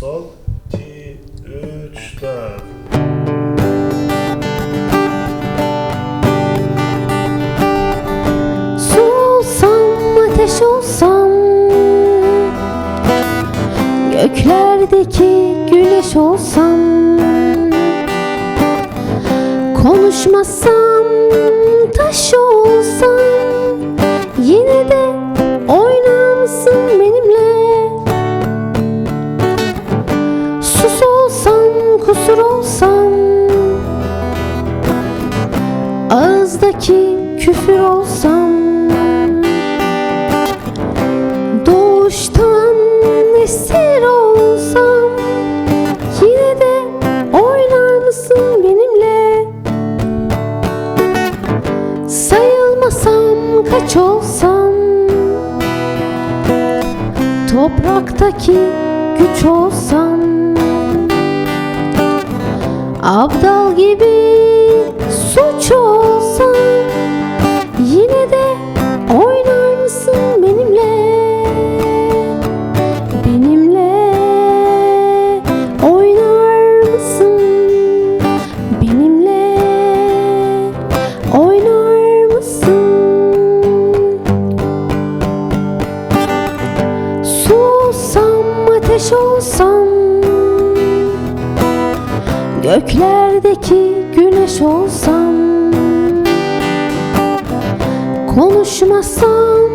Sol, iki, üç, dört. Su olsam, ateş olsam Göklerdeki güneş olsam Konuşmasam, taş olsam kusur olsam Ağızdaki küfür olsam Doğuştan esir olsam Yine de oynar mısın benimle? Sayılmasam kaç olsam Topraktaki güç olsam Abdal gibi suç olsam Yine de oynar mısın benimle. Benimle oynar mısın Benimle oynar mısın Su olsam ateş olsam Göklerdeki güneş olsam Konuşmasam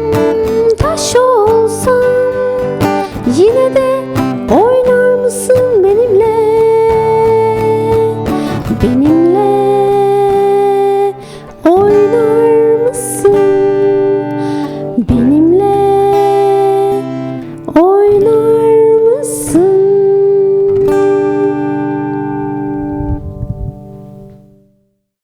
taş olsam Yine de